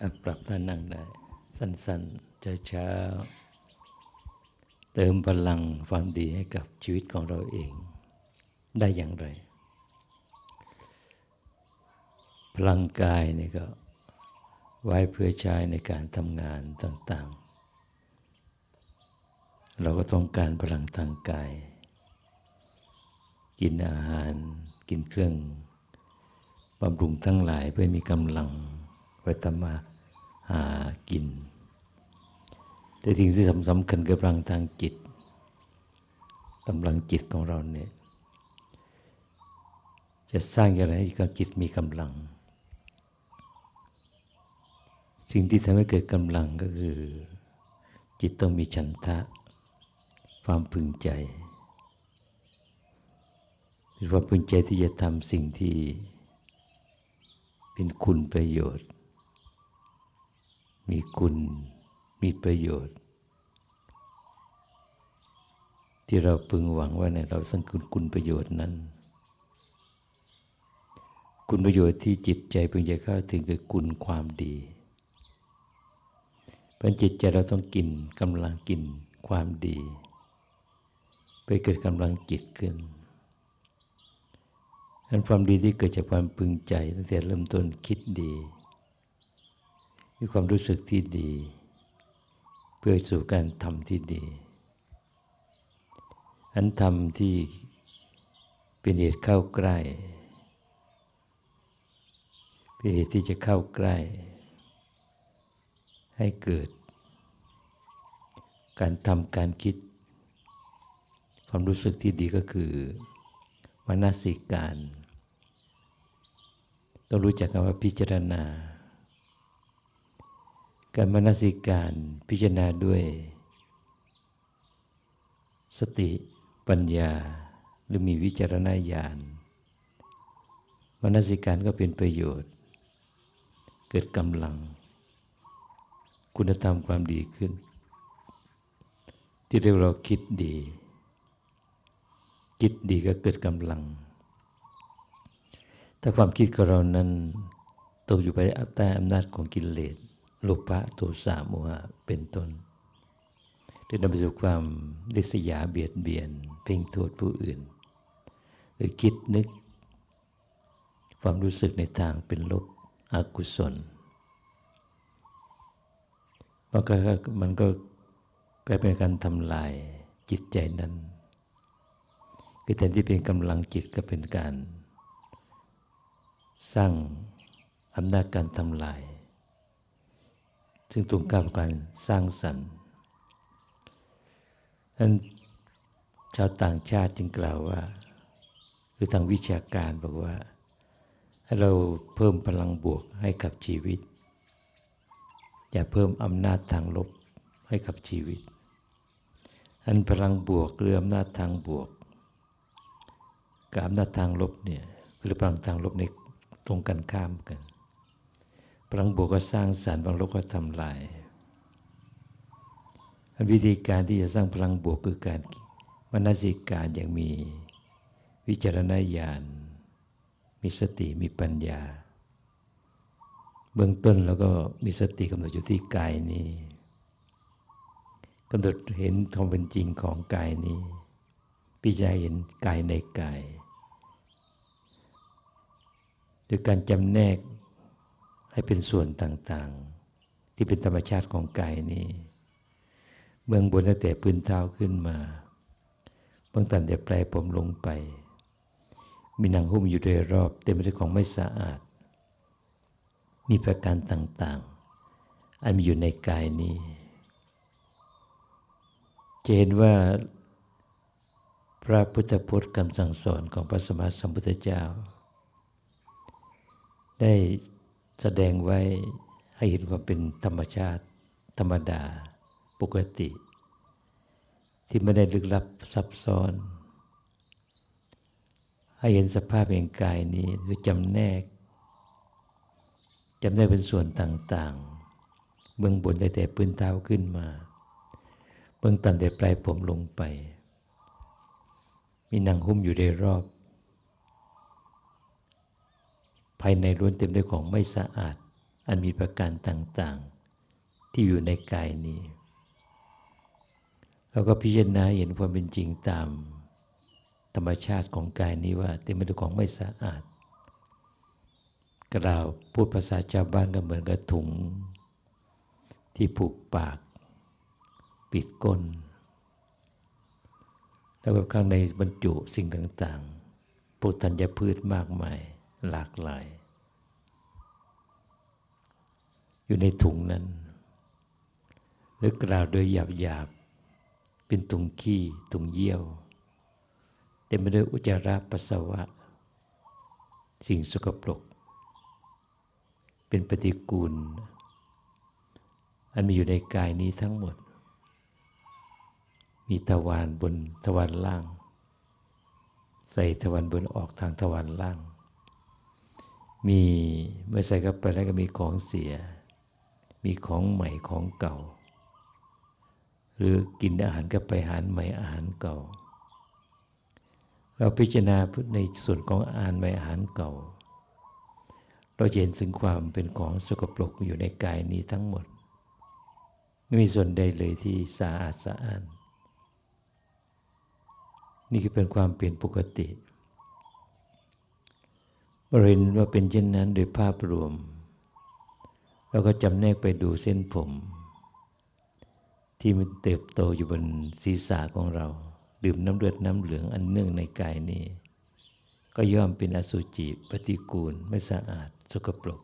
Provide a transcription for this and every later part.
อะปรับท่านั่งได้ สั้นๆ เช้าๆ เติมพลังความดีให้กับชีวิตของเราเอง ได้อย่างไร พลังกายนี่ก็ไว้เพื่อใช้ในการทำงานต่างๆ เราก็ต้องการพลังทางกาย กินอาหาร กินเครื่องบำรุงทั้งหลายเพื่อมีกำลังไว้ทำมา หากิน แต่สิ่งที่สำคัญคือกำลังทางจิตกำลังจิตของเราเนี่ยจะสร้างอย่างไรให้กับจิตมีกำลัง สิ่งที่ทำให้เกิดกำลังก็คือ จิตต้องมีฉันทะ ความพึงใจมีความพึงใจที่จะทำสิ่งที่เป็นคุณประโยชน์ มีคุณ มีประโยชน์ ที่เราพึงหวังว่าเนี่ยเราต้องคุณคุณประโยชน์นั้น คุณประโยชน์ที่จิตใจพึงจะเข้าถึงคือคุณความดีเพราะจิตใจเราต้องกินกำลังกินความดีไปเกิดกำลังจิตขึ้นอันความดีที่เกิดจากความพึงใจตั้งแต่เริ่มต้นคิดดี มีความรู้สึกที่ดี เพื่อสู่การทำที่ดี อันทำที่เป็นเหตุเข้าใกล้ เป็นเหตุที่จะเข้าใกล้ ให้เกิด การทำการคิด ความรู้สึกที่ดีก็คือมนสิการ ต้องรู้จักคำว่าพิจารณา การมนสิการพิจารณาด้วย สติปัญญาหรือมีวิจารณญาณมนสิการก็เป็นประโยชน์ เกิดกำลัง คุณธรรมความดีขึ้น ที่เรียกเราคิดดี คิดดีก็เกิดกำลัง ถ้าความคิดของเรานั้นตกอยู่ภายใต้อำนาจของกิเลส ลุภะโทสะโมหะเป็นต้นจะนำไปสู่ความดิษยาเบียดเบียน เพ่งโทษผู้อื่น หรือคิดนึก ความรู้สึกในทางเป็นลบอกุศลมันก็มันก็กลายเป็นการทำลายจิตใจนั้นคือแทนที่เป็นกำลังจิตก็เป็นการ สร้างอำนาจการทำลาย ซึ่งตรงข้ามกับการสร้างสรรค์นั้นชาวต่างชาติจึงกล่าวว่า คือทางวิชาการบอกว่า ให้เราเพิ่มพลังบวกให้กับชีวิต อย่าเพิ่มอำนาจทางลบให้กับชีวิต อันพลังบวกหรืออำนาจทางบวก กับอำนาจทางลบเนี่ยหรือพลังทางลบในตรงกันข้ามกัน พลังบวกก็สร้างสารรค์พลังลบก็ทำลาย วิธีการที่จะสร้างพลังบวกคือการมนสิการอย่างมีวิจารณญาณ มีสติมีปัญญา เบื้องต้นแล้วก็มีสติกำหนดอยู่ที่กายนี้กำหนดเห็นความเป็นจริงของกายนี้พิจารณาเห็นกายในกายโดยการจำแนก ให้เป็นส่วนต่างๆ ที่เป็นธรรมชาติของกายนี้ เบื้องบนตั้งแต่พื้นเท้าขึ้นมาเบื้องต่ำแต่ปลายผมลงไป มีหนังหุ้มอยู่โดยรอบเต็มไปด้วยของไม่สะอาด มีประการต่างๆ อันมีอยู่ในกายนี้จะเห็นว่าพระพุทธพจน์คำสั่งสอนของพระสมมาสัมพุทธเจ้า ได้ แสดงไว้ให้เห็นความเป็นธรรมชาติ ธรรมดาปกติ ที่ไม่ได้ลึกลับซับซ้อน ให้เห็นสภาพแห่งกายนี้หรือจำแนกจำได้เป็นส่วนต่างๆ เบื้องบนได้แต่พื้นเท้าขึ้นมา เบื้องต่ำแต่ปลายผมลงไป มีหนางหุ้มอยู่ในรอบ ภายในล้วนเต็มด้วยของไม่สะอาด อันมีประการต่างๆ ที่อยู่ในกายนี้เราก็พิจารณาเห็นความเป็นจริงตามธรรมชาติของกายนี้ว่า เต็มไปด้วยของไม่สะอาดกล่าวพูดภาษาชาวบ้านก็เหมือนกับถุง ที่ผูกปาก ปิดก้น แล้วก็ข้างในบรรจุสิ่งต่างๆพวกธัญพืชมากมาย หลากหลาย อยู่ในถุงนั้น หรือกล่าวโดยหยาบๆเป็นถุงขี้ถุงเยี่ยว เต็มไปด้วยอุจจาระปัสสาวะ สิ่งสกปรก เป็นปฏิกูล อันมีอยู่ในกายนี้ทั้งหมด มีทวารบนทวารล่าง ใส่ทวารบนออกทางทวารล่าง มีเมื่อใส่เข้าไปแล้วก็มีของเสีย มีของใหม่ของเก่า หรือกินอาหารก็ไปอาหารใหม่อาหารเก่า เราพิจารณาในส่วนของอาหารใหม่อาหารเก่า เราเห็นถึงความเป็นของสกปรกอยู่ในกายนี้ทั้งหมด ไม่มีส่วนใดเลยที่สะอาดสะอ้านนี่คือเป็นความเปลี่ยนปกติ บริเวณว่าเป็นเช่นนั้นโดยภาพรวม เราก็จำแนกไปดูเส้นผม ที่มันเติบโตอยู่บนศีรษะของเรา ดื่มน้ำเลือดน้ำเหลืองอันเนื่องในกายนี้ ก็ย่อมเป็นอสุจิปฏิกูลไม่สะอาดสกปรก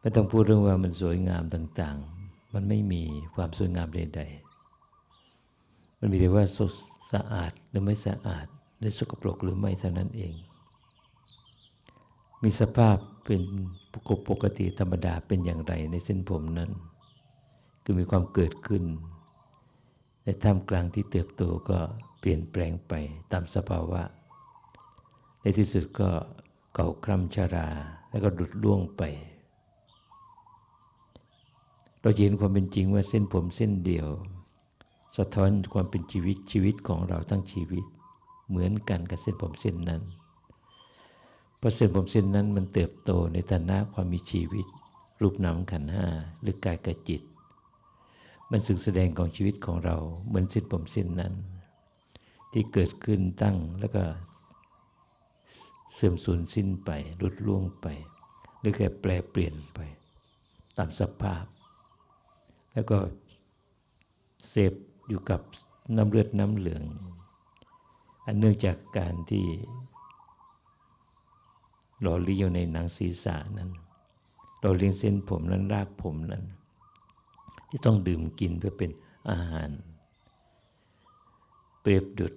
ไม่ต้องพูดเรื่องว่ามันสวยงามต่างๆ มันไม่มีความสวยงามใดๆ มันมีแต่ว่าสะอาดหรือไม่สะอาดหรือสกปรกหรือไม่เท่านั้นเอง มีสภาพเป็นปกติธรรมดาเป็นอย่างไรในเส้นผมนั้น คือมีความเกิดขึ้นในท่ามกลางที่เติบโตก็เปลี่ยนแปลงไปตามสภาวะ ในที่สุดก็เก่าคร่ำชารา แล้วก็ดุดล่วงไป เราเห็นความเป็นจริงว่าเส้นผมเส้นเดียว สะท้อนความเป็นชีวิตชีวิตของเราทั้งชีวิต เหมือนกันกับเส้นผมเส้นนั้น เพราะเส้นผมเส้นนั้นมันเติบโตในฐานะความมีชีวิต รูปนามขันห้าหรือกายกับจิต มันสึกแสดงของชีวิตของเราเหมือนสิ้นผมสิ้นนั้น ที่เกิดขึ้นตั้งแล้วก็เสื่อมสูญสิ้นไปรุดล่วงไป หรือแค่แปลเปลี่ยนไป ตามสภาพ แล้วก็เสพอยู่กับน้ำเลือดน้ำเหลือง อันเนื่องจากการที่ หล่อเลี้ยงในหนังศีรษะนั้นหล่อเลี้ยงเส้นผมนั้นรากผมนั้น ที่ต้องดื่มกินเพื่อเป็นอาหาร เปรียบดุด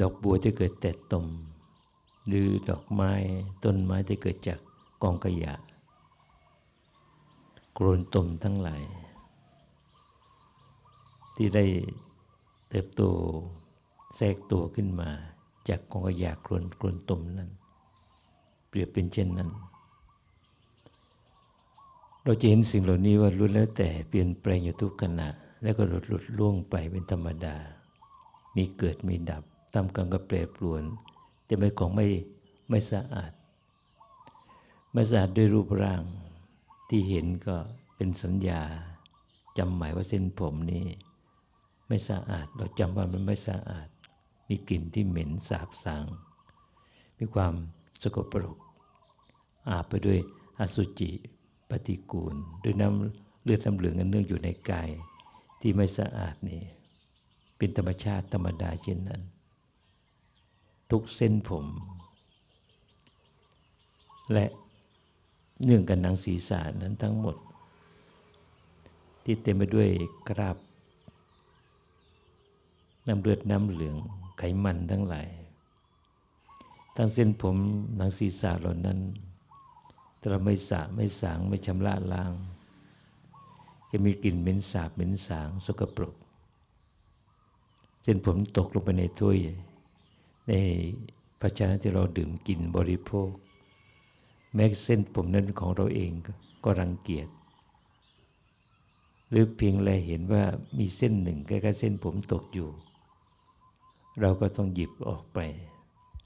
ดอกบัวที่เกิดแต่ตม หรือดอกไม้ต้นไม้ที่เกิดจากกองขยะโกรนตมทั้งหลาย ที่ได้เติบโตแทรกตัวขึ้นมา จากกองขยะโกรนโกรนตมนั้น เปรียบเป็นเช่นนั้น เราจะเห็นสิ่งเหล่านี้ว่ารุนแล้วแต่เปลี่ยนแปลงอยู่ทุกขณะ แล้วก็หลุดหลุดล่วงไปเป็นธรรมดา มีเกิดมีดับตามกลางก็แปรปรวน แต่เป็นของไม่ไม่สะอาด ไม่สะอาดด้วยรูปร่างที่เห็นก็เป็นสัญญาจำหมายว่าเส้นผมนี้ ไม่สะอาด เราจำว่ามันไม่สะอาด มีกลิ่นที่เหม็นสาบสางมีความสกปรก อาบไปด้วยอสุจิปฏิกูล ด้วยน้ำเลือดน้ำเหลืองอันเนื่องอยู่ในกายที่ไม่สะอาดนี่เป็นธรรมชาติธรรมดาเช่นนั้น ทุกเส้นผม และเนื่องกันหนังศีรษะนั้นทั้งหมด ที่เต็มไปด้วยกราบน้ำเลือดน้ำเหลืองไขมันทั้งหลาย ทั้งเส้นผมหนังศีรษะเหล่านั้น ถ้าเราไม่สะไม่สางไม่ชำระล้าง จะมีกลิ่นเหม็นสาบเหม็นสางสกปรกเส้นผมตกลงไปในถ้วย ในภาชนะที่เราดื่มกินบริโภค แม้เส้นผมนั้นของเราเองก็รังเกียจหรือเพียงแลเห็นว่ามีเส้นหนึ่งใกล้ๆเส้นผมตกอยู่ เราก็ต้องหยิบออกไป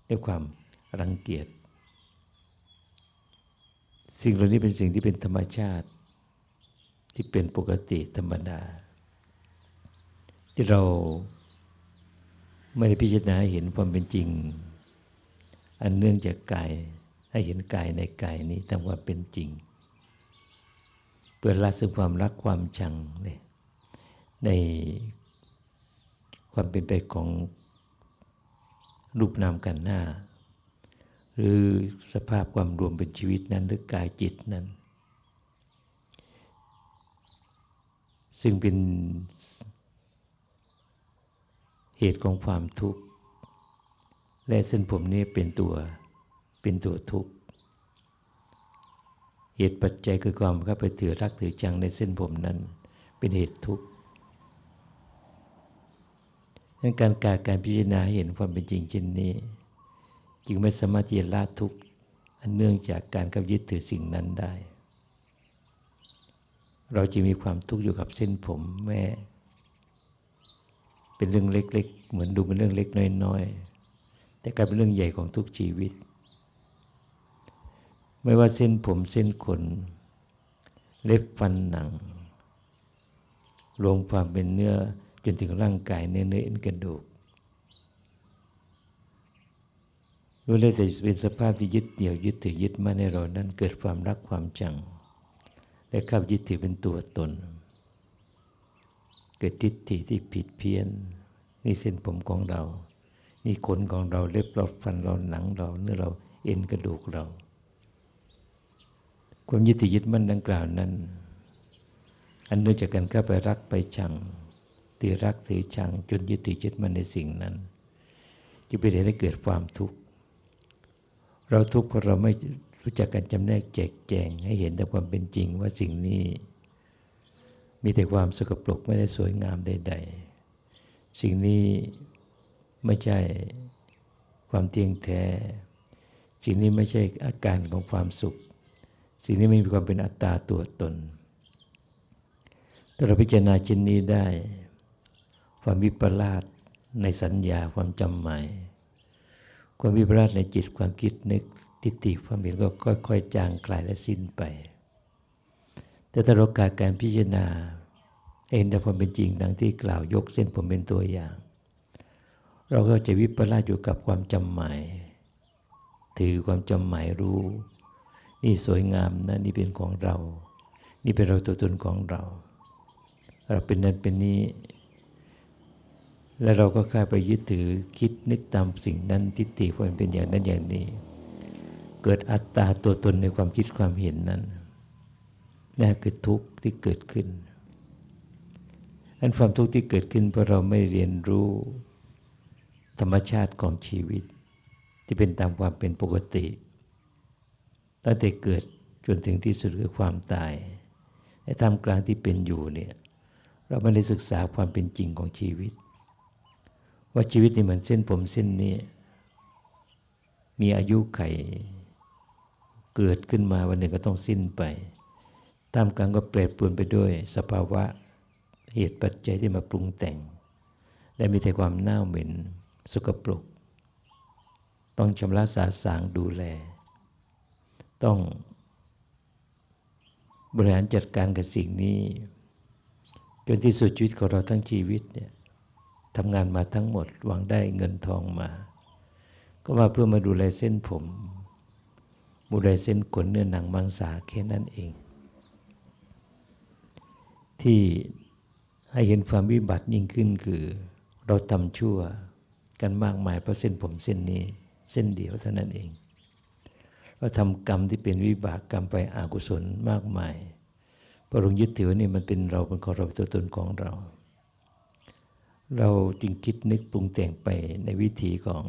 ด้วยความรังเกียจ สิ่งเหล่านี้เป็นสิ่งที่เป็นธรรมชาติ ที่เป็นปกติธรรมดา ที่เราไม่ได้พิจารณาหเห็นความเป็นจริง อันเนื่องจากกายให้เห็นกายในกายนี้ตามความเป็นจริง เพื่อละซึ่งความรักความชังเนี่ยในความเป็นไปของรูปนามกันหน้า หรือสภาพความรวมเป็นชีวิตนั้นหรือกายจิตนั้น ซึ่งเป็นเหตุของความทุกข์และเส้นผมนี้เป็นตัวเป็นตัวทุกข์เหตุปัจจัยคือความเข้าไปถือรักถือจังในเส้นผมนั้น เป็นเหตุทุกข์ดังการการการพิจารณาเห็นความเป็นจริงเช่นนี้ จึงไม่สามารถที่จะละทุกข์อันเนื่องจากการกับยึดถือสิ่งนั้นได้ เราจะมีความทุกข์อยู่กับเส้นผมแม่ เป็นเรื่องเล็ก ๆ เหมือนดูเป็นเรื่องเล็กน้อยๆแต่กลายเป็นเรื่องใหญ่ของทุกชีวิต ไม่ว่าเส้นผมเส้นขน เล็บฟันหนังรวมความเป็นเนื้อจนถึงร่างกายเนื้อเนื้อเอ็นกระดูก รู้เลยแต่เป็นสภาพที่ยึดเหนี่ยวยึดถือยึดมาในเรานั้นเกิดความรักความจัง และข้ายึดถือเป็นตัวตน เกิดทิฏฐิที่ผิดเพี้ยน นี่เส้นผมของเรา นี่ขนของเราเล็บเราฟันเราหนังเราเนื้อเราเอ็นกระดูกเรา ความยึดถือยึดมั่นดังกล่าวนั้น อันเนื่องจากการเข้าไปรักไปชังถือรักถือชังจนยึดถือยึดมั่นในสิ่งนั้นจะเป็นเหตุให้เกิดความทุกข์ เราทุกข์เพราะเราไม่รู้จักการจำแนกแจกแจงให้เห็นแต่ความเป็นจริงว่าสิ่งนี้ มีแต่ความสกปรกไม่ได้สวยงามใด ๆ สิ่งนี้ไม่ใช่ความเที่ยงแท้ สิ่งนี้ไม่ใช่อาการของความสุข สิ่งนี้ไม่มีความเป็นอัตตาตัวตนถ้าเราพิจารณาชิ้นนี้ได้ ความวิปลาสในสัญญาความจำหมาย ความวิปลาสในจิตความคิดนึกทิฏฐิความเห็นก็ค่อยๆจางคลายและสิ้นไป แต่ถ้าเราการการพิจารณาเห็นแต่ความเป็นจริงดังที่กล่าวยกเส้นผมเป็นตัวอย่าง เราก็จะวิปลาสอยู่กับความจำหมาย ถือความจำหมายรู้ นี่สวยงามนะนี่เป็นของเรา นี่เป็นเราตัวตนของเรา เราเป็นนั้นเป็นนี้ แล้วเราก็ค่าไปยึดถือคิดนึกตามสิ่งนั้นทิฏฐิความเป็นอย่างนั้นอย่างนี้ เกิดอัตตาตัวตนในความคิดความเห็นนั้นนั่นคือทุกข์ที่เกิดขึ้นอันความทุกข์ที่เกิดขึ้นเพราะเราไม่เรียนรู้ธรรมชาติของชีวิต ที่เป็นตามความเป็นปกติตั้งแต่เกิดจนถึงที่สุดคือความตายในท่ามกลางที่เป็นอยู่เนี่ยเราไม่ได้ศึกษาความเป็นจริงของชีวิต ว่าชีวิตนี่เหมือนเส้นผมเส้นนี้ มีอายุไข เกิดขึ้นมาวันหนึ่งก็ต้องสิ้นไปท่ามกลางก็เปรตปรวนไปด้วย สภาวะเหตุปัจจัยที่มาปรุงแต่ง และมีแต่ความเน่าเหม็นสกปรก ต้องชำระสาสางดูแล ต้องบริหารจัดการกับสิ่งนี้ จนที่สุดชีวิตของเราทั้งชีวิตเนี่ย ทำงานมาทั้งหมดหวังได้เงินทองมา ก็มาเพื่อมาดูแลเส้นผมดูแลเส้นขนเนื้อหนังมังสาแค่นั้นเอง ที่ให้เห็นความวิบัติยิ่งขึ้นคือ เราทำชั่วกันมากมายเพราะเส้นผมเส้นนี้เส้นเดียวเท่านั้นเองเราทำกรรมที่เป็นวิบากกรรมไปอกุศลมากมายพระลงยึดถือนี่มันเป็นเราเป็นของเราตัวตนของเรา เราจึงคิดนึกปรุงแต่งไปในวิถีของ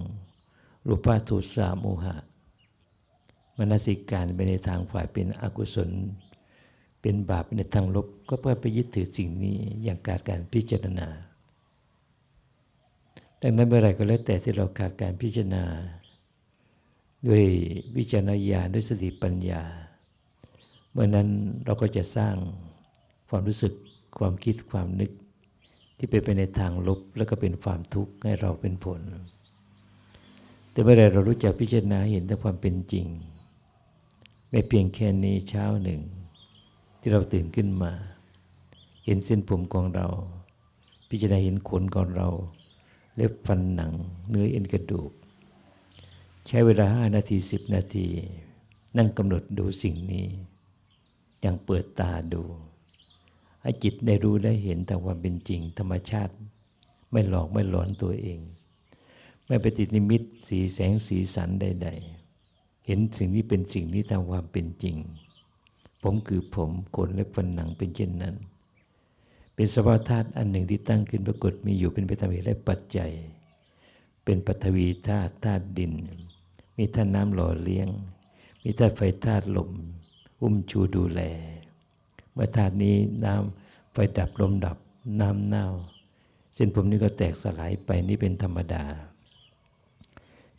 รูปาทุสาโมหะ มนสิการไปในทางฝ่ายเป็นอกุศล เป็นบาปในทางลบก็เพื่อไปยึดถือสิ่งนี้อย่างการการพิจารณา ดังนั้นเมื่อไรก็แล้วแต่ที่เราขาดการพิจารณา ด้วยวิจารณญาณด้วยสติปัญญา เมื่อนั้นเราก็จะสร้างความรู้สึกความคิดความนึก ที่เป็นไปในทางลบแล้วก็เป็นความทุกข์ให้เราเป็นผล แต่เมื่อไรเรารู้จักพิจารณาเห็นแต่ความเป็นจริง ไม่เพียงแค่นี้เช้าหนึ่ง ที่เราตื่นขึ้นมา เห็นเส้นผมของเรา พิจารณาเห็นขนของเรา เล็บฟันหนัง เนื้อเอ็นกระดูก ใช้เวลาห้านาทีสิบนาที นั่งกำหนดดูสิ่งนี้ อย่างเปิดตาดู ให้จิตได้รู้ได้เห็นแตามความเป็นจริง ธรรมชาติ ไม่หลอกไม่หลอนตัวเอง ไม่ไปติดนิมิตสีแสงสีสันใด ๆ เห็นสิ่งนี้เป็นสิ่งนี้ตามความเป็นจริง ผมคือผมขนและฟันหนังเป็นเช่นนั้น เป็นสภาวะธาตุอันหนึ่งที่ตั้งขึ้นปรากฏมีอยู่เป็นไปตามเหตุและปัจจัย เป็นปฐวีธาตุธาตุดิน มีธาตุน้ำหล่อเลี้ยง มีธาตุไฟธาตุลม อุ้มชูดูแล เมื่อธาตุนี้น้ำไฟดับลมดับน้ำเน่า เส้นผมนี้ก็แตกสลายไปนี่เป็นธรรมดา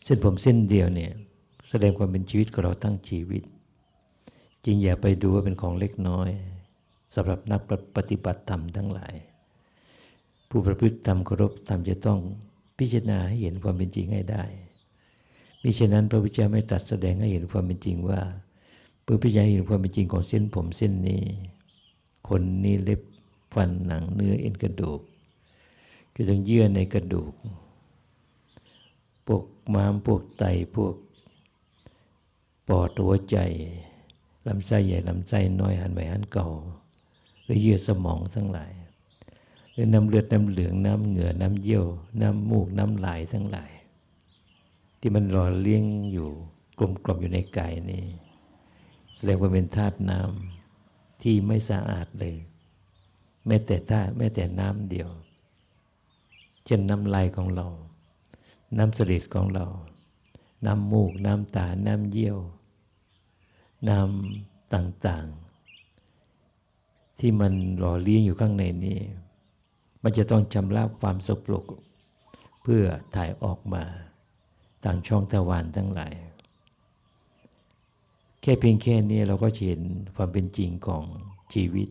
เส้นผมเส้นเดียวเนี่ยแสดงความเป็นชีวิตของเราทั้งชีวิต จริงอย่าไปดูว่าเป็นของเล็กน้อยสำหรับนักปฏิบัติธรรมทั้งหลาย ผู้ประพฤติธรรมเคารพธรรมจะต้องพิจารณาให้เห็นความเป็นจริงให้ได้มิฉะนั้นพระพุทธเจ้าไม่ตรัสแสดงให้เห็นความเป็นจริงว่าเพื่อพิจารณาเห็นความเป็นจริงของเส้นผมเส้นนี้ คนนี้เล็บฟันหนังเนื้อเอ็นกระดูกคือต้องเยื่อในกระดูก พวกม้ามพวกไตพวกปอดหัวใจลำไส้ใหญ่ลำไส้น้อยหันใหม่หันเก่าหรือเยื่อสมองทั้งหลายหรือน้ำเลือดน้ำเหลืองน้ำเหงื่อน้ำเยี่ยวน้ำมูกน้ำลายทั้งหลาย ที่มันหล่อเลี้ยงอยู่กลมกล่อมอยู่ในกายนี้แสดงว่าเป็นธาตุน้ำ ที่ไม่สะอาดเลย แม้แต่ธาแม้แต่น้ำเดียว เช่นน้ำลายของเรา น้ำสลิดของเรา น้ำมูก น้ำตา น้ำเยี่ยว น้ำต่างๆ ที่มันหล่อเลี้ยงอยู่ข้างในนี้ มันจะต้องชำระความสกปรกเพื่อถ่ายออกมา ต่างช่องทวารทั้งหลาย แค่เพียงแค่นี้เราก็เห็นความเป็นจริงของชีวิต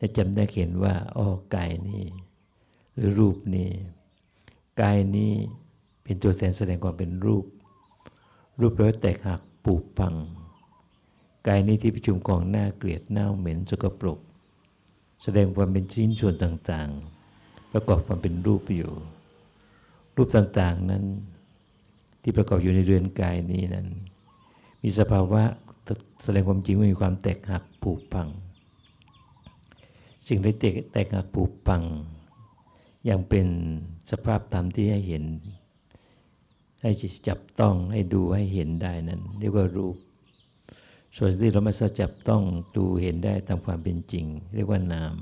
จะจำได้เห็นว่าอ้อกายนี้หรือรูปนี้กายนี้เป็นตัวแทนแสดงความเป็นรูป รูปแปลว่าแตกหักปูพัง กายนี้ที่ประชุมกองหน้าเกลียดเน่าเหม็นสกปรก แสดงความเป็นชิ้นส่วนต่างๆ ประกอบความเป็นรูปอยู่ รูปต่างๆนั้นที่ประกอบอยู่ในเรือนกายนี้นั้น มีสภาวะแสดงความจริงว่ามีความแตกหักผุพัง สิ่งที่แตกหักผุพัง ยังเป็นสภาพธรรมที่ให้เห็น ให้จับต้องให้ดูให้เห็นได้นั้น เรียกว่ารูป ส่วนที่เราไม่สจับต้องดูเห็นได้ตามความเป็นจริง เรียกว่านาม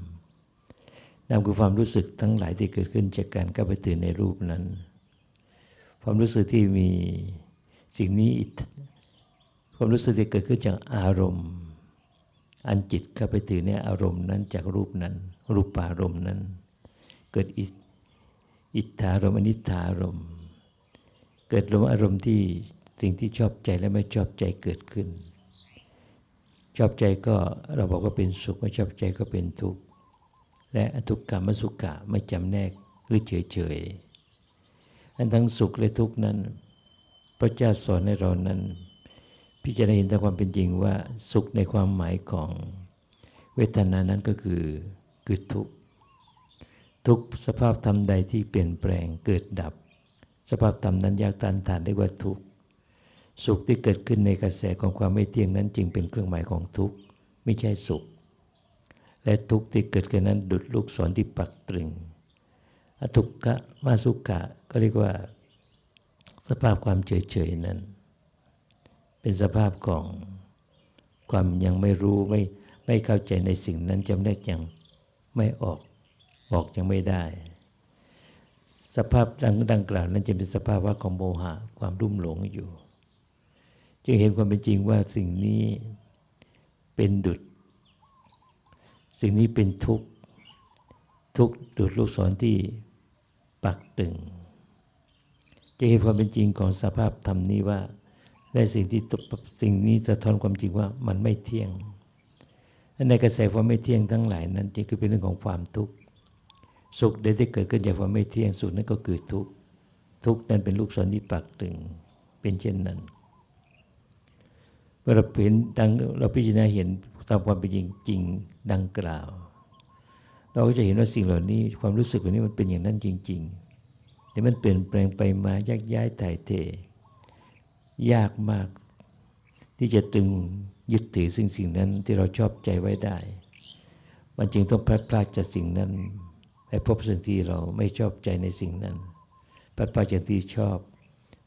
นามคือความรู้สึกทั้งหลายที่เกิดขึ้นจากการเข้าไปตื่นในรูปนั้น ความรู้สึกที่มีสิ่งนี้ ความรู้สึกที่เกิดขึ้นจากอารมณ์ อันจิตเข้าไปตื่นในอารมณ์นั้นจากรูปนั้น รูปารมณ์นั้น เกิดอิทธารมณ์อนิธารมณ์เกิดลมอารมณ์ที่สิ่งที่ชอบใจและไม่ชอบใจเกิดขึ้น ชอบใจก็เราบอกว่าเป็นสุขไม่ชอบใจก็เป็นทุกข์และทุกขามสุขะไม่จำแนกหรือเฉยเฉยอันทั้งสุขและทุกข์นั้น พระเจ้าสอนให้เรานั้น พิจารณาเห็นตามความเป็นจริงว่าสุขในความหมายของเวทนานั้นก็คือคือทุกข์ทุกสภาพธรรมใดที่เปลี่ยนแปลงเกิดดับ สภาพธรรมนั้นยากตันทานเรียกว่าทุกข์สุขที่เกิดขึ้นในกระแสของความไม่เที่ยงนั้นจึงเป็นเครื่องหมายของทุกข์ไม่ใช่สุข และทุกข์ที่เกิดขึ้นนั้นดุดลูกศรที่ปักตรึงอทุกขะมาสุขะก็เรียกว่า สภาพความเฉยๆนั้น เป็นสภาพของความยังไม่รู้ไม่ไม่เข้าใจในสิ่งนั้นจำแนกยังไม่ออกบอกยังไม่ได้ สภาพดังดังกล่าวนั้นจะเป็นสภาพว่าของโมหะความรุ่มหลงอยู่ จึงเห็นความเป็นจริงว่าสิ่งนี้เป็นดุจสิ่งนี้เป็นทุกข์ทุกดุจลูกศรที่ปักตึง จะเห็นความเป็นจริงของสภาพธรรมนี้ว่า และสิ่งที่สิ่งนี้จะทอนความจริงว่ามันไม่เที่ยง ในกระแสความไม่เที่ยงทั้งหลายนั้นจึงคือเป็นเรื่องของความทุกข์สุขใดที่เกิดขึ้นจากความไม่เที่ยงสุขนั้นก็คือทุกข์ทุกข์นั้นเป็นลูกศรที่ปักตึงเป็นเช่นนั้นเมื่อเราเห็นดังเราพิจารณาเห็นตามความเป็นจริงจริงดังกล่าว เราก็จะเห็นว่าสิ่งเหล่านี้ความรู้สึกเหล่านี้มันเป็นอย่างนั้นจริง ๆ แต่มันเปลี่ยนแปลงไปมายักย้ายถ่ายเท ยากมาก ที่จะตึงยึดถือสิ่งสิ่งนั้นที่เราชอบใจไว้ได้ มันจึงต้องพลัดพรากจากสิ่งนั้นไปพบสิ่งที่เราไม่ชอบใจในสิ่งนั้นพลัดพรากจากที่ชอบ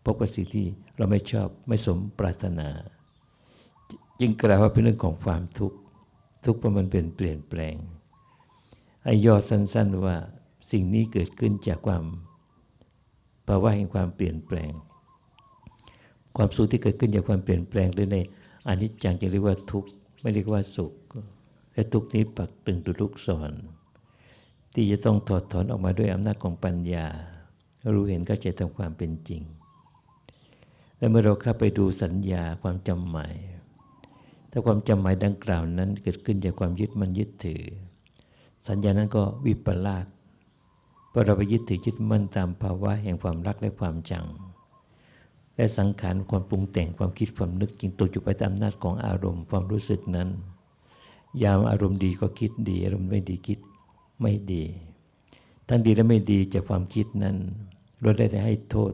พบกับสิ่งที่เราไม่ชอบไม่สมปรารถนาจึงกล่าวว่าเป็นเรื่องของความทุกข์ทุกข์เพราะมันเป็นเปลี่ยนแปลงให้ย่อสั้น ๆว่าสิ่งนี้เกิดขึ้นจากความภาวะแห่งความเปลี่ยนแปลง ความสุขที่เกิดขึ้นจากความเปลี่ยนแปลงหรือในอนิจจังจะเรียกว่าทุกข์ไม่เรียกว่าสุข และทุกข์นี้ปักตึงดุจลูกศร ที่จะต้องถอดถอนออกมาด้วยอำนาจของปัญญา รู้เห็นเข้าใจตามความเป็นจริง และเมื่อเราเข้าไปดูสัญญาความจำหมายถ้าความจำหมายดังกล่าวนั้นเกิดขึ้นจากความยึดมันยึดถือ สัญญานั้นก็วิปลาสเพราะเราไปยึดถือยึดมั่นตามภาวะแห่งความรักและความจัง และสังขารความปรุงแต่งความคิดความนึกจึงตกอยู่ไปตามอำนาจของอารมณ์ความรู้สึกนั้น ยามอารมณ์ดีก็คิดดี อารมณ์ไม่ดีคิดไม่ดี ทั้งดีและไม่ดีจากความคิดนั้นลดได้ให้โทษ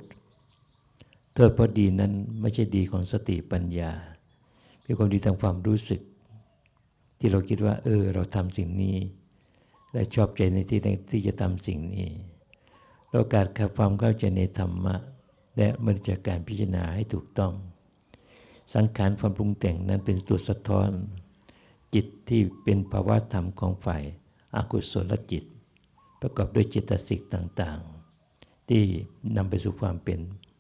โทษเพราะดีนั้นไม่ใช่ดีของสติปัญญาเป็นความดีทางความรู้สึก ที่เราคิดว่า เออ เราทำสิ่งนี้ และชอบใจในที่ที่จะทำสิ่งนี้ เราการขับความเข้าใจในธรรมะ และมันจากการพิจารณาให้ถูกต้อง สังขารความปรุงแต่งนั้นเป็นตัวสะท้อน จิตที่เป็นภาวะธรรมของฝ่ายอากุศลจิต ประกอบด้วยจิตสิกต่างๆ ที่นำไปสู่ความเป็น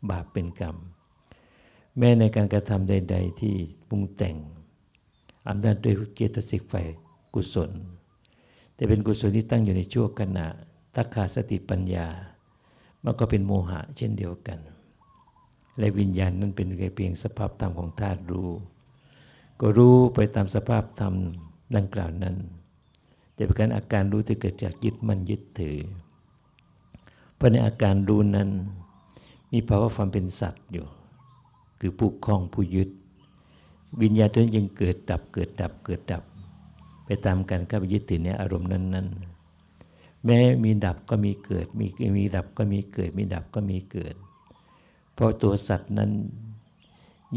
บาปเป็นกรรม แม้ในการกระทำใด ๆ ที่ปรุงแต่งอำนาจด้วยเจตสิกฝ่ายกุศล แต่เป็นกุศลที่ตั้งอยู่ในชั่วขณะถ้าขาดสติปัญญา มันก็เป็นโมหะเช่นเดียวกัน และวิญญาณนั้นเป็นเพียงสภาพธรรมของธาตุรู้ ก็รู้ไปตามสภาพธรรมดังกล่าวนั้น แต่เป็นการอาการรู้ที่เกิดจากยึดมั่นยึดถือ เพราะในอาการรู้นั้น มีภาวะความเป็นสัตว์อยู่ คือผู้คล้องผู้ยึด วิญญาณตัวนี้ยังเกิดดับเกิดดับเกิดดับ ไปตามการเข้าไปยึดถือในอารมณ์นั้นๆแม้มีดับก็มีเกิด มีมีดับก็มีเกิด มีดับก็มีเกิด เพราะตัวสัตว์นั้น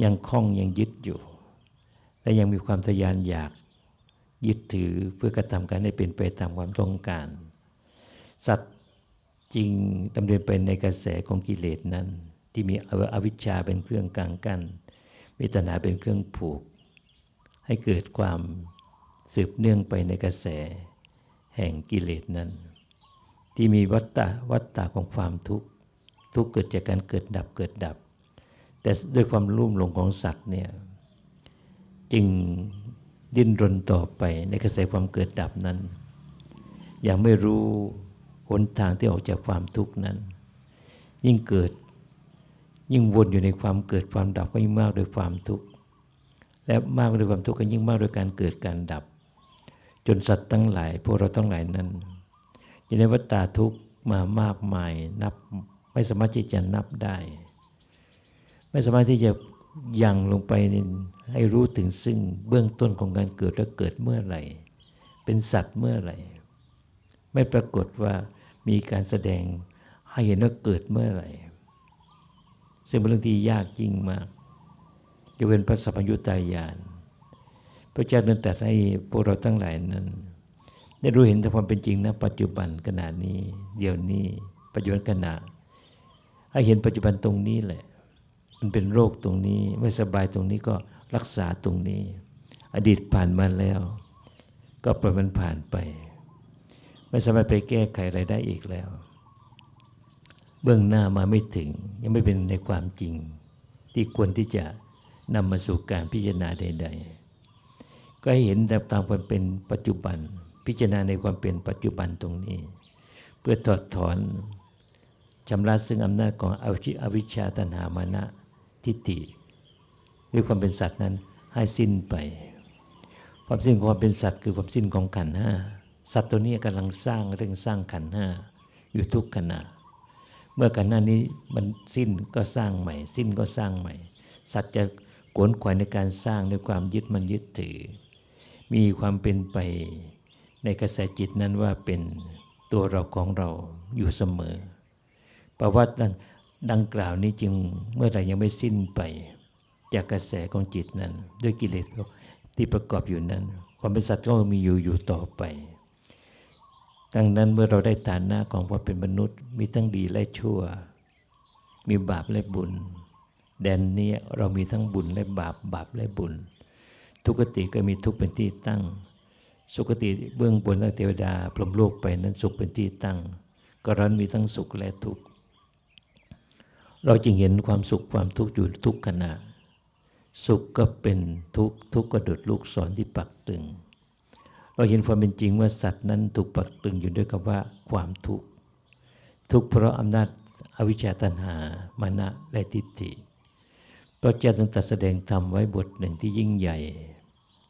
ยังคล้องยังยึดอยู่ และยังมีความทยานอยากยึดถือเพื่อกระทำการให้เป็นไปตามความต้องการ สัตว์จริงดำเนินไปในกระแสของกิเลสนั้น ที่มีอวิชชาเป็นเครื่องกลางกัน้นมีตัณหาเป็นเครื่องผูก ให้เกิดความสืบเนื่องไปในกระแส แห่งกิเลสนั้น ที่มีวัฏฏะวัฏฏะของความทุกข์ ทุกเกิดจากการเกิดดับเกิดดับ แต่ด้วยความรุ่มหลงของสัตว์เนี่ยจึงดิ้นรนต่อไปในกระแสความเกิดดับนั้น ยังไม่รู้หนทางที่ออกจากความทุกข์นั้น ยิ่งเกิดยิ่งวนอยู่ในความเกิดความดับก็ยิ่งมากโดยความทุกข์และมากโดยความทุกข์ก็ยิ่งมากโดยการเกิดการดับ จนสัตว์ทั้งหลายพวกเราทั้งหลายนั้นอยู่ในวัฏฏะทุกข์มามากมายนับ ไม่สามารถที่จะนับได้ ไม่สามารถที่จะยังลงไปให้รู้ถึงซึ่งเบื้องต้นของการเกิดและเกิดเมื่อไหร่ เป็นสัตว์เมื่อไหร่ ไม่ปรากฏว่ามีการแสดงให้เห็นว่าเกิดเมื่อไหร่ ซึ่งเป็นเรื่องที่ยากจริงมากจะเป็นพระสัพพยุตายานพระเจ้านั้นตรัสให้พวกเราทั้งหลายนั้น ได้รู้เห็นถึงความเป็นจริงนะปัจจุบันขณะนี้ เดี๋ยวนี้ ปัจจุบันขณะ ให้เห็นปัจจุบันตรงนี้แหละ มันเป็นโรคตรงนี้ ไม่สบายตรงนี้ก็รักษาตรงนี้ อดีตผ่านมาแล้ว ก็ปล่อยมันผ่านไป ไม่สามารถไปแก้ไขอะไรได้อีกแล้ว เบื้องหน้ามาไม่ถึง ยังไม่เป็นในความจริง ที่ควรที่จะนำมาสู่การพิจารณาใด ๆ ก็ให้เห็นตามความเป็นปัจจุบัน พิจารณาในความเป็นปัจจุบันตรงนี้ เพื่อถอดถอน ชำระซึ่งอำนาจของอวิชชาตัณหามานะทิฏฐิหรือความเป็นสัตว์นั้นให้สิ้นไป ความสิ้นของความเป็นสัตว์คือความสิ้นของขันห้าสัตว์ตัวนี้กำลังสร้างเรื่องสร้างขันห้าอยู่ทุกขณะ เมื่อขันห้านี้มันสิ้นก็สร้างใหม่ สิ้นก็สร้างใหม่ สัตว์จะขวนขวายในการสร้างด้วยความยึดมันยึดถือ มีความเป็นไปในกระแสจิตนั้นว่าเป็นตัวเราของเราอยู่เสมอ เพราะว่าดังดังกล่าวนี้จึงเมื่อไรยังไม่สิ้นไป จากกระแสของจิตนั้น ด้วยกิเลสที่ประกอบอยู่นั้น ความเป็นสัตว์ก็มีอยู่อยู่ต่อไป ดังนั้นเมื่อเราได้ฐานะของความเป็นมนุษย์ มีทั้งดีและชั่ว มีบาปและบุญ แดนนี้เรามีทั้งบุญและบาปบาปและบุญ ทุกขติก็มีทุกเป็นที่ตั้ง สุขติเบื้องบนทั้งเทวดาพรหมโลกไปนั้นสุขเป็นที่ตั้ง ก็ร้อนมีทั้งสุขและทุกข์ เราจึงเห็นความสุขความทุกข์อยู่ทุกขณะ สุขก็เป็นทุกข์ทุกข์ก็ดุดลูกศรที่ปักตึง เราเห็นความเป็นจริงว่าสัตว์นั้นถูกปักตึงอยู่ด้วยคำว่าความทุกข์ทุกข์เพราะอำนาจอวิชชาตัณหามานะและทิฏฐิพระเจ้าจึงแตรัสแสดงธรรมไว้บทหนึ่งที่ยิ่งใหญ่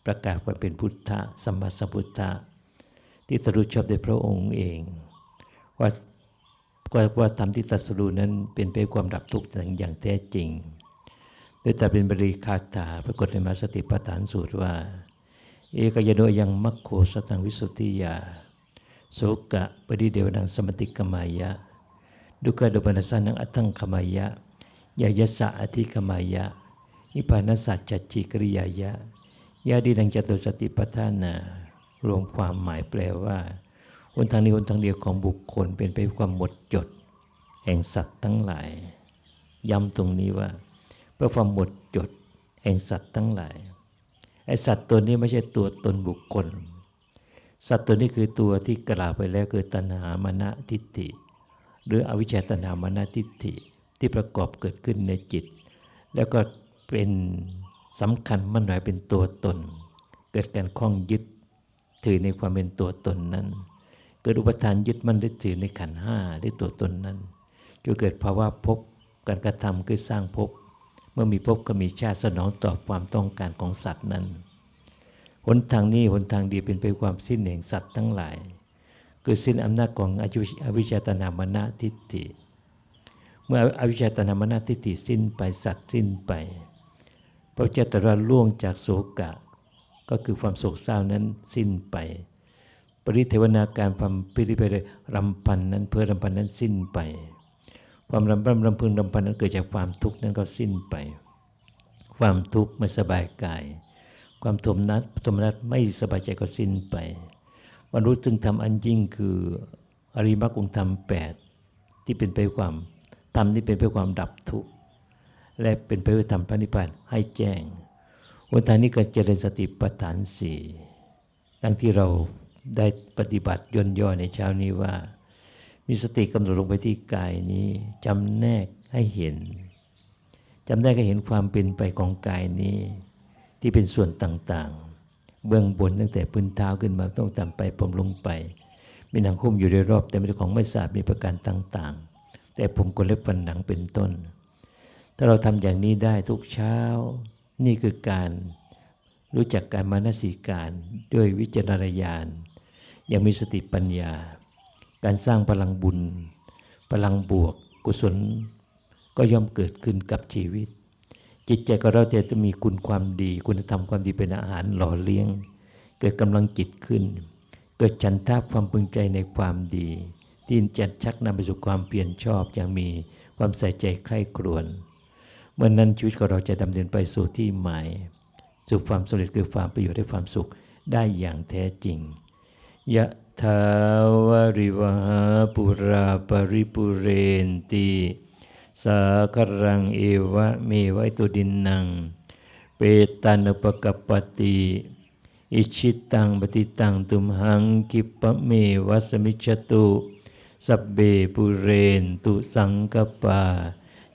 ประกาศว่าเป็นพุทธะสัมมาสัมพุทธะที่ตรัสชอบในพระองค์เอง ว่า ว่าว่าธรรมที่ตรัสรู้นั้นเป็นไปความดับทุกข์อย่างแท้จริงโดยจะเป็นบริคาถาปรากฏในมาสติปัฏฐานสูตรว่า เอกยโนยังมัคโคสตังวิสุทธิยาโสกะปริเดวนังสมติกมายะ ดุกะดุปนัสสานังอัตังขมายะยายสะอธิขมายะอิปานัสสัจจจิกริยายะยาดีดังจตุสติปัฏฐานา รวมความหมายแปลว่า หนทางนี้หนทางเดียวของบุคคลเป็นไปความหมดจด แห่งสัตว์ทั้งหลาย ย้ำตรงนี้ว่า เพื่อความหมดจด แห่งสัตว์ทั้งหลายไอสัตว์ตัวนี้ไม่ใช่ตัวตนบุคคล สัตว์ตัวนี้คือตัวที่กล่าวไปแล้วคือตัณหามานะทิฏฐิ หรืออวิชชาตัณหามานะทิฏฐิที่ประกอบเกิดขึ้นในจิต แล้วก็เป็นสำคัญมั่นหมายเป็นตัวตน เกิดการคล้องยึดถือในความเป็นตัวตนนั้น เกิดอุปทานยึดมั่นยึดถือในขันห้าในตัวตนนั้นจนเกิดภาวะภพการกระทำคือสร้างภพเมื่อมีภพก็มีชาติสนองตอบความต้องการของสัตว์นั้นหนทางนี้หนทางดีเป็นไปความสิ้นแห่งสัตว์ทั้งหลาย คือสิ้นอำนาจของอวิชชาตนามนะทิฏฐิ เมื่ออวิชชาตนามนะทิฏฐิสิ้นไปสัตว์สิ้นไป พระเจ้าตรัสล่วงจากโศกะ ก็คือความโศกเศร้านั้นสิ้นไป ปริเทวนาการความพิริเพรรำพันนั้นเพื่อรำพันนั้นสิ้นไป ความรำรำรำพึงรำพันนั้นเกิดจากความทุกข์นั้นก็สิ้นไป ความทุกข์ไม่สบายกาย ความโทมนัสโทมนัสไม่สบายใจก็สิ้นไปบรรลุจึงทำอันยิ่งคืออริมักองธรรมแปดที่เป็นไปความธรรมที่เป็นไปความดับทุกข์และเป็นไปเพื่อทำพระนิพพานให้แจ้งวันทางนี้ก็เจริญสติปัฏฐานสี่ดังที่เรา ได้ปฏิบัติย่นย่อในเช้านี้ว่า มีสติกำหนดลงไปที่กายนี้จำแนกให้เห็นจำแนกให้เห็นความเป็นไปของกายนี้ ที่เป็นส่วนต่างๆ เบื้องบนตั้งแต่พื้นเท้าขึ้นมาต้องต่ำไปผมลงไป มีหนังคุ้มอยู่โดยรอบแต่ไม่ใช่ของไม่สะอาดมีประการต่างๆ แต่ผมก็เล็บปันหนังเป็นต้น ถ้าเราทำอย่างนี้ได้ทุกเช้า นี่คือการรู้จักการมานสิการด้วยวิจารณญาณ ยังมีสติปัญญา การสร้างพลังบุญ พลังบวก กุศลก็ย่อมเกิดขึ้นกับชีวิต จิตใจก็เราจะมีคุณความดี คุณธรรมความดีเป็นอาหารหล่อเลี้ยง เกิดกำลังจิตขึ้น เกิดฉันทาความพึงใจในความดีที่จะชักนำไปสู่ความเปลี่ยนชอบอย่างมีความใส่ใจใคร่ครวญเมื่อนนั้นชีวิตของเราจะดำเนินไปสู่ที่หมาย สู่ความสำเร็จคือความประโยชน์และความสุขได้อย่างแท้จริง ยะทาวริวหาปุราปริปุเรนติสาครังเอวะเมวะตุดินนัง เปตานปกปปติอิชิตังปฏิตังตุมหังกิปะเมวะสมิจตุสัพเบปุเรนตุสังกปา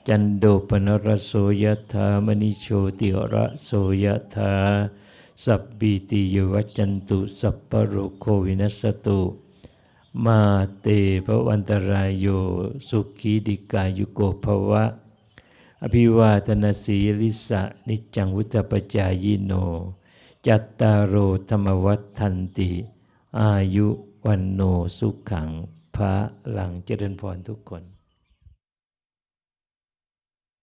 จันโดปนรสโสยธามณิโชติระโสยธา สัพปีติโยวัจจันตุ สัพพโรโควินัสตุ มาเตภวันตรายโยสุขีดิกายุโกภวะ อภิวาทนาสีลิสะนิจังวุตปจายโน จัตตารโอธรรมวัฏันติ อายุวันโนสุขังพระหลังเจริญพรทุกคน